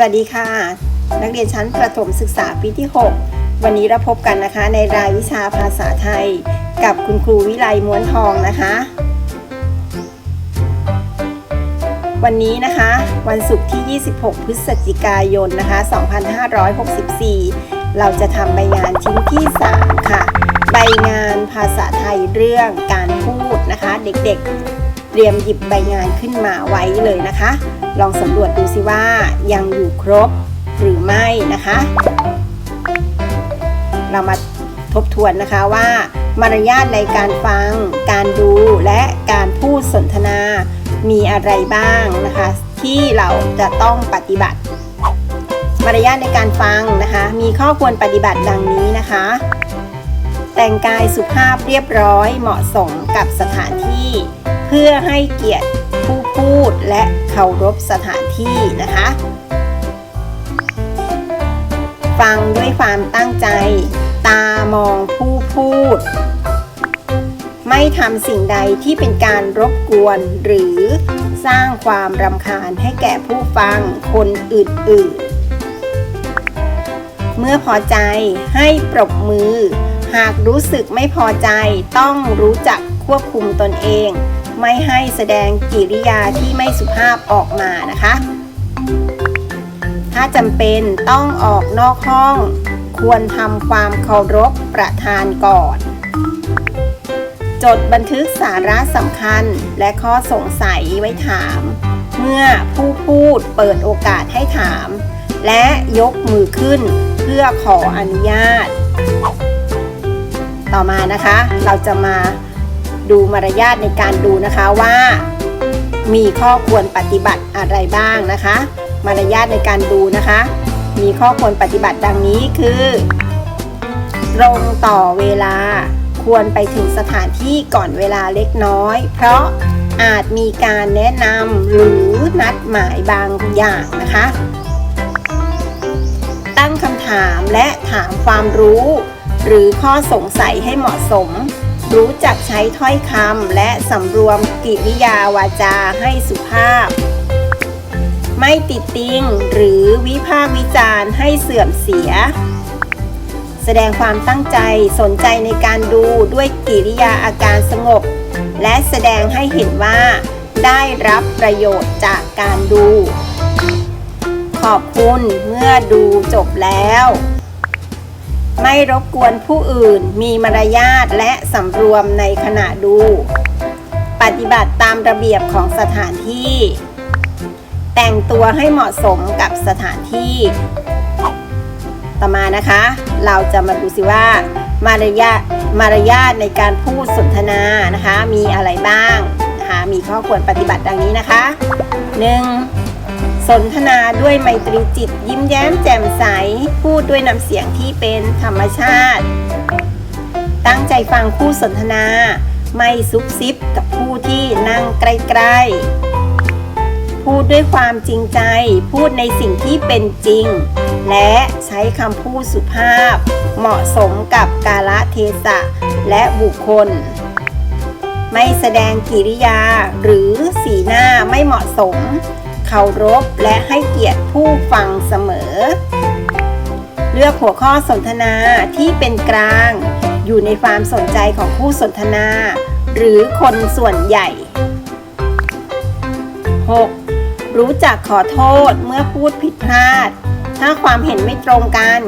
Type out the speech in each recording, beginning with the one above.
วัสดีค่ะ นักเรียนชั้นประถมศึกษาปีที่ 6 วันนี้เราพบกันนะคะ ในรายวิชาภาษาไทย กับคุณครูวิไลม้วนทองนะคะ วันนี้นะคะ วันศุกร์ที่ 26 พฤศจิกายนนะคะ 2564 เราจะทำใบงานชิ้นที่ 3 ค่ะ ใบงานภาษาไทยเรื่องการพูดนะคะ เด็กๆ เตรียมหยิบใบงานขึ้นมาไว้เลยนะคะ ลองสำรวจดูสิว่ายังอยู่ครบหรือไม่นะคะ เรามาทบทวนนะคะว่ามารยาทในการฟัง การดูและการพูดสนทนามีอะไรบ้างนะคะ ที่เราจะต้องปฏิบัติ มารยาทในการฟังนะคะ มีข้อควรปฏิบัติดังนี้นะคะ แต่งกายสุภาพเรียบร้อยเหมาะสมกับสถานที่ เพื่อให้เกียรติผู้พูดและเคารพสถานที่นะคะ ฟังด้วยความตั้งใจ ตามองผู้พูด ไม่ทำสิ่งใดที่เป็นการรบกวนหรือสร้างความรำคาญให้แก่ผู้ฟังคนอื่นๆ เมื่อพอใจให้ปรบมือ หากรู้สึกไม่พอใจต้องรู้จักควบคุมตนเอง ไม่ให้แสดงกิริยาที่ไม่สุภาพออกมานะคะ ถ้าจำเป็นต้องออกนอกห้อง ควรทำความเคารพประธานก่อน จดบันทึกสาระสำคัญและข้อสงสัยไว้ถาม เมื่อผู้พูดเปิดโอกาสให้ถาม และยกมือขึ้นเพื่อขออนุญาต ต่อมานะคะเราจะมา ดูมารยาทในการดูนะคะว่า มีข้อควรปฏิบัติอะไรบ้างนะคะ มารยาทในการดูนะคะ มีข้อควรปฏิบัติดังนี้คือตรงต่อเวลาควรไปถึงสถานที่ก่อนเวลาเล็กน้อย เพราะอาจมีการแนะนำหรือนัดหมายบางอย่างนะคะ ตั้งคำถามและถามความรู้ หรือข้อสงสัยให้เหมาะสม รู้จักใช้ถ้อยคำและสำรวมกิริยาวาจาให้สุภาพ ไม่ติดติงหรือวิพากษ์วิจารณ์ให้เสื่อมเสีย แสดงความตั้งใจสนใจในการดูด้วยกิริยาอาการสงบ และแสดงให้เห็นว่า ได้รับประโยชน์จากการดู ขอบคุณเมื่อดูจบแล้ว ไม่รบกวนผู้อื่น มีมารยาทและสำรวมในขณะดู ปฏิบัติตามระเบียบของสถานที่ แต่งตัวให้เหมาะสมกับสถานที่ ต่อมานะคะ เราจะมาดูสิว่ามารยาทมารยาทในการพูดสนทนานะคะ มีอะไรบ้างนะคะมีข้อควรปฏิบัติดังนี้นะคะ 1. สนทนาด้วยไมตรีจิตยิ้มแย้มแจ่มใส พูดด้วยน้ำเสียงที่เป็นธรรมชาติ ตั้งใจฟังคู่สนทนา ไม่ซุบซิบกับผู้ที่นั่งใกล้ๆ พูดด้วยความจริงใจ พูดในสิ่งที่เป็นจริง และใช้คำพูดสุภาพ เหมาะสมกับกาลเทศะและบุคคลไม่แสดงกิริยาหรือสีหน้าไม่เหมาะสม เคารพและให้เกียรติผู้ฟังเสมอ เลือกหัวข้อสนทนาที่เป็นกลาง อยู่ในความสนใจของผู้สนทนา หรือคนส่วนใหญ่ 6. รู้จักขอโทษเมื่อพูดผิดพลาด ถ้าความเห็นไม่ตรงกัน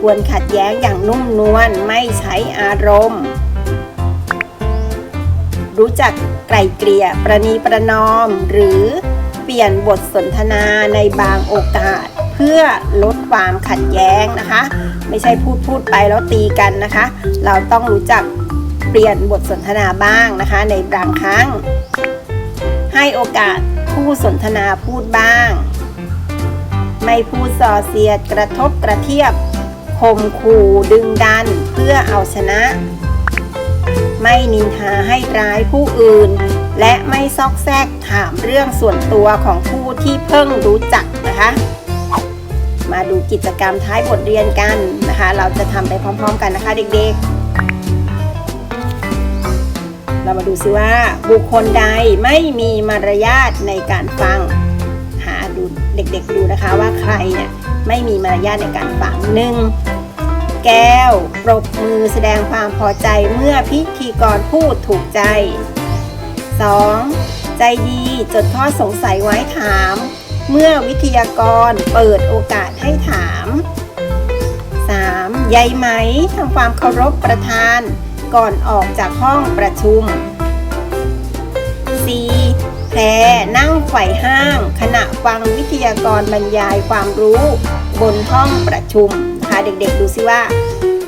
ควรขัดแย้งอย่างนุ่มนวลไม่ใช้อารมณ์ รู้จักไกลเกลี่ยประนีประนอมหรือ เปลี่ยนบทสนทนาในบางโอกาส เพื่อลดความขัดแย้งนะคะ ไม่ใช่พูดพูดไปแล้วตีกันนะคะ เราต้องรู้จักเปลี่ยนบทสนทนาบ้างนะคะ ในบางครั้ง ให้โอกาสผู้สนทนาพูดบ้าง ไม่พูดส่อเสียดกระทบกระเทียบข่มขู่ดึงดันเพื่อเอาชนะ ไม่นินทาให้ร้ายผู้อื่น และไม่ซอกแซกถามเรื่องส่วนตัวของผู้ที่เพิ่งรู้จักนะคะ มาดูกิจกรรมท้ายบทเรียนกันนะคะ เราจะทำไปพร้อมๆ กันนะคะเด็กๆ เรามาดูซิว่าบุคคลใดไม่มีมารยาทในการฟัง หาดูเด็กๆดูนะคะว่าใครเนี่ยไม่มีมารยาทในการฟังหนึ่งแก้ว ปรบมือแสดงความพอใจเมื่อพิธีกรพูดถูกใจ 2. ใจดีจดข้อสงสัยไว้ถาม เมื่อวิทยากรเปิดโอกาสให้ถาม 3. ใยไหมทำความเคารพประธาน ก่อนออกจากห้องประชุม 4. แพรนั่งไขว่ห้าง ขณะฟังวิทยากรบรรยายความรู้ บนห้องประชุมนะคะเด็กๆดูซิว่า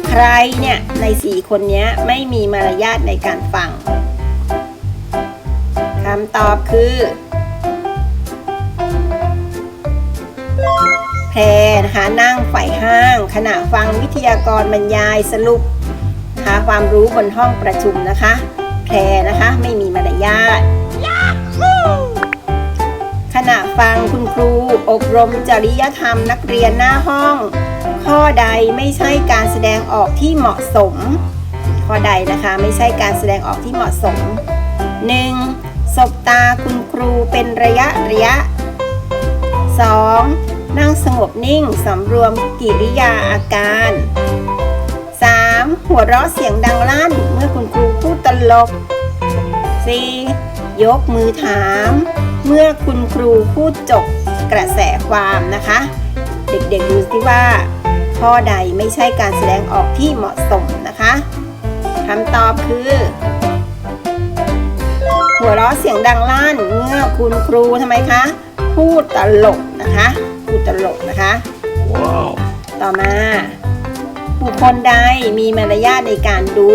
ใครเนี่ยในสี่คนนี้ไม่มีมารยาทในการฟังำตอบคือ แพรนะคะนั่งไขว่ห้าง ขณะฟังวิทยากรบรรยายสรุปนะคะความรู้บนห้องประชุมนะคะ แพรนะคะไม่มีมารยาทขณะฟังคุณครูอบรมจริยธรรมนักเรียนหน้าห้อง ข้อใดไม่ใช่การแสดงออกที่เหมาะสม ข้อใดนะคะไม่ใช่การแสดงออกที่เหมาะสม 1. สบตาคุณครูเป็นระยะระยะ 2. นั่งสงบนิ่งสำรวมกิริยาอาการ 3. หัวเราะเสียงดังลั่นเมื่อคุณครูพูดตลก 4. ยกมือถาม เมื่อคุณครูพูดจบกระแสความนะคะ เด็กๆดูสิว่าข้อใดไม่ใช่การแสดงออกที่เหมาะสมนะคะคำตอบคือ หัวเราะเสียงดังลั่นเมื่อคุณครูทำไมคะพูดตลกนะคะพูดตลกนะคะ Wow. ต่อมา บุคคลใดมีมารยาทในการดู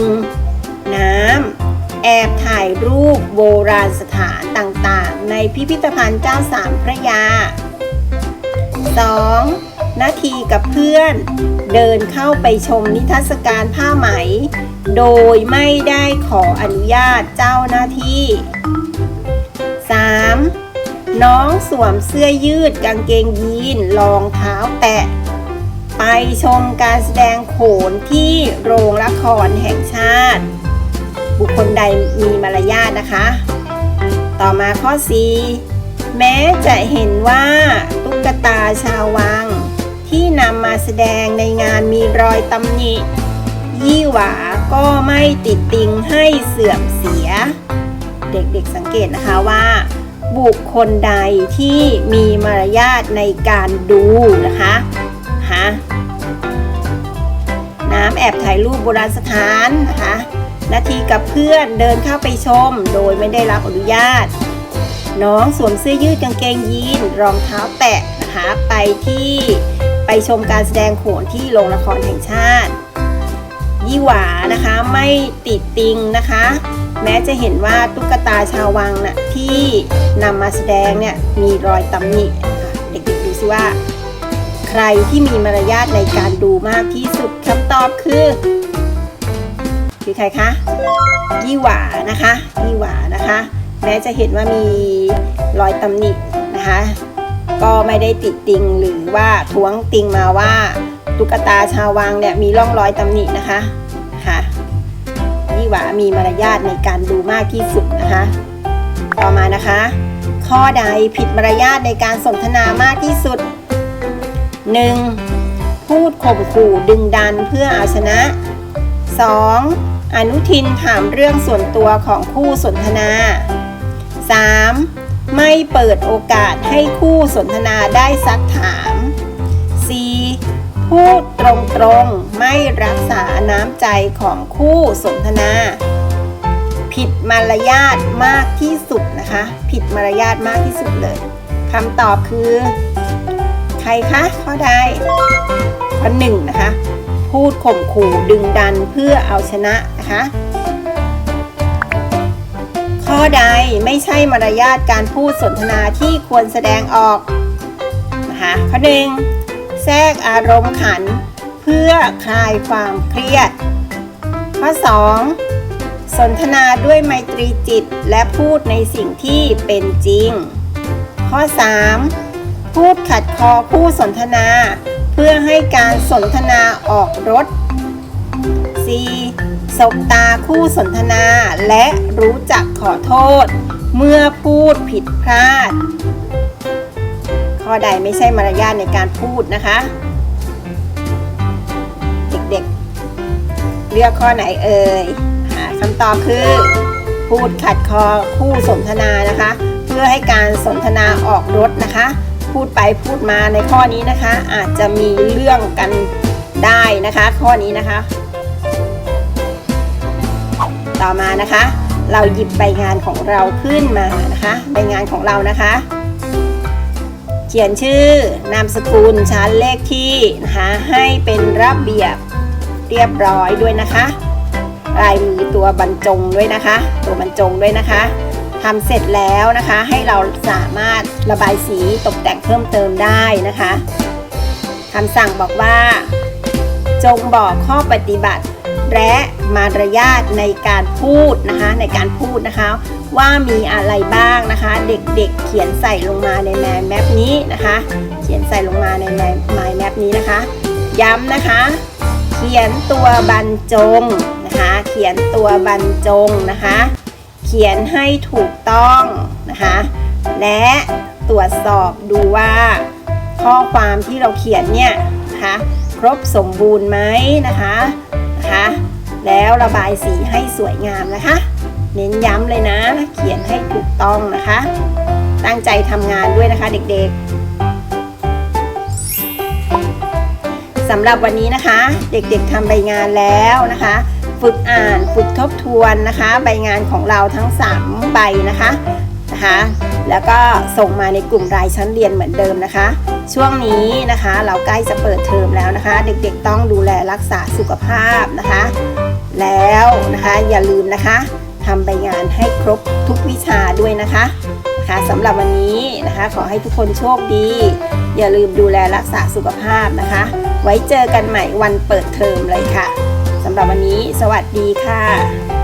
1. น้ำแอบถ่ายรูปโบราณสถานต่างๆ ในพิพิธภัณฑ์เจ้าสามพระยา 2. นาทีกับเพื่อน เดินเข้าไปชมนิทรรศการผ้าไหม โดยไม่ได้ขออนุญาตเจ้าหน้าที่ 3. น้องสวมเสื้อยืดกางเกงยีนรองเท้าแตะ ไปชมการแสดงโขนที่โรงละครแห่งชาติ บุคคลใดมีมารยาทนะคะ ต่อมาข้อ 4แม้จะเห็นว่าตุ๊กตาชาววัง ที่นำมาแสดงในงานมีรอยตำหนิ ยี่หวาก็ไม่ติดติงให้เสื่อมเสีย เด็กๆสังเกตนะคะว่า บุคคลใดที่มีมารยาทในการดูนะคะฮะน้ำแอบถ่ายรูปโบราณสถานนะคะนาทีกับเพื่อนเดินเข้าไปชม โดยไม่ได้รับอนุญาต น้องสวมเสื้อยืดกางเกงยีนรองเท้าแตะนะคะไปที่ ไปชมการแสดงโขนที่โรงละครแห่งชาติ ยี่หวานะคะไม่ติดติงนะคะ แม้จะเห็นว่าตุ๊กตาชาววังน่ะที่นำมาแสดงเนี่ยมีรอยตำหนิเด็กๆดูสิว่า ใครที่มีมารยาทในการดูมากที่สุดคำตอบคือคือใครคะยี่หวานะคะยี่หวานะคะ แม้จะเห็นว่ามีรอยตำหนินะคะ ก็ไม่ได้ติดติงหรือว่าท้วงติงมาว่าตุ๊กตาชาววังเนี่ยมีร่องรอยตำหนินะคะค่ะยี่หวามีมารยาทในการดูมากที่สุดนะคะ ต่อมานะคะ ข้อใดผิดมารยาทในการสนทนามากที่สุด 1. พูดข่มขู่ดึงดันเพื่อเอาชนะ 2. อนุทินถามเรื่องส่วนตัวของคู่สนทนา 3. ไม่เปิดโอกาสให้คู่สนทนาได้ซักถาม 4. พูดตรงๆ ไม่รักษาน้ำใจของคู่สนทนา ผิดมารยาทมากที่สุดนะคะ ผิดมารยาทมากที่สุดเลยคำตอบคือ ใครคะข้อใดข้อหนึ่งนะคะ พูดข่มขู่ดึงดันเพื่อเอาชนะนะคะ ข้อใดไม่ใช่มารยาทการพูดสนทนาที่ควรแสดงออกนะคะข้อหนึ่งแทรกอารมณ์ขัน เพื่อคลายความเครียด ข้อ 2 สนทนาด้วยไมตรีจิตและพูดในสิ่งที่เป็นจริง ข้อ 3 พูดขัดคอคู่สนทนา เพื่อให้การสนทนาออกรถ 4. สบตาคู่สนทนาและรู้จักขอโทษ เมื่อพูดผิดพลาด ข้อใดไม่ใช่มารยาทในการพูดนะคะ เด็กๆ เลือกข้อไหนเอ่ยหาคำตอบคือ พูดขัดคอคู่สนทนานะคะ เพื่อให้การสนทนาออกรถนะคะ พูดไปพูดมาในข้อนี้นะคะ อาจจะมีเรื่องกันได้นะคะ ข้อนี้นะคะ ต่อมานะคะ เราหยิบใบงานของเราขึ้นมานะคะใบงานของเรานะคะ เขียนชื่อนามสกุลชั้นเลขที่นะคะให้เป็นระเบียบเรียบร้อยด้วยนะคะ ลายมือตัวบรรจงด้วยนะคะ ตัวบรรจงด้วยนะคะทำเสร็จแล้วนะคะให้เราสามารถระบายสีตกแต่งเพิ่มเติมได้นะคะคำสั่งบอกว่า จงบอกข้อปฏิบัติ และมารยาทในการพูดนะคะในการพูดนะคะ ว่ามีอะไรบ้างนะคะ เด็กๆเขียนใส่ลงมาในแมปแมปนี้นะคะ เขียนใส่ลงมาในแมปแมปนี้นะคะ ย้ำนะคะ เขียนตัวบรรจงนะคะ เขียนตัวบรรจงนะคะ เขียนให้ถูกต้องนะคะ และตรวจสอบดูว่าข้อความที่เราเขียนเนี่ยนะคะครบสมบูรณ์ไหมนะคะ นะคะ แล้วระบายสีให้สวยงามนะคะ เน้นย้ำเลยนะ เขียนให้ถูกต้องนะคะ ตั้งใจทำงานด้วยนะคะเด็กๆสำหรับวันนี้นะคะ เด็กๆทำใบงานแล้วนะคะ ฝึกอ่านฝึกทบทวนนะคะ ใบงานของเราทั้ง 3 ใบนะคะนะคะ แล้วก็ส่งมาในกลุ่มรายชั้นเรียนเหมือนเดิมนะคะ ช่วงนี้นะคะ เราใกล้จะเปิดเทอมแล้วนะคะ เด็กๆต้องดูแลรักษาสุขภาพนะคะ แล้วนะคะอย่าลืมนะคะทำใบงานให้ครบทุกวิชาด้วยนะคะนะคะสำหรับวันนี้นะคะ ขอให้ทุกคนโชคดี อย่าลืมดูแลรักษาสุขภาพนะคะ ไว้เจอกันใหม่วันเปิดเทอมเลยค่ะสำหรับวันนี้ สวัสดีค่ะ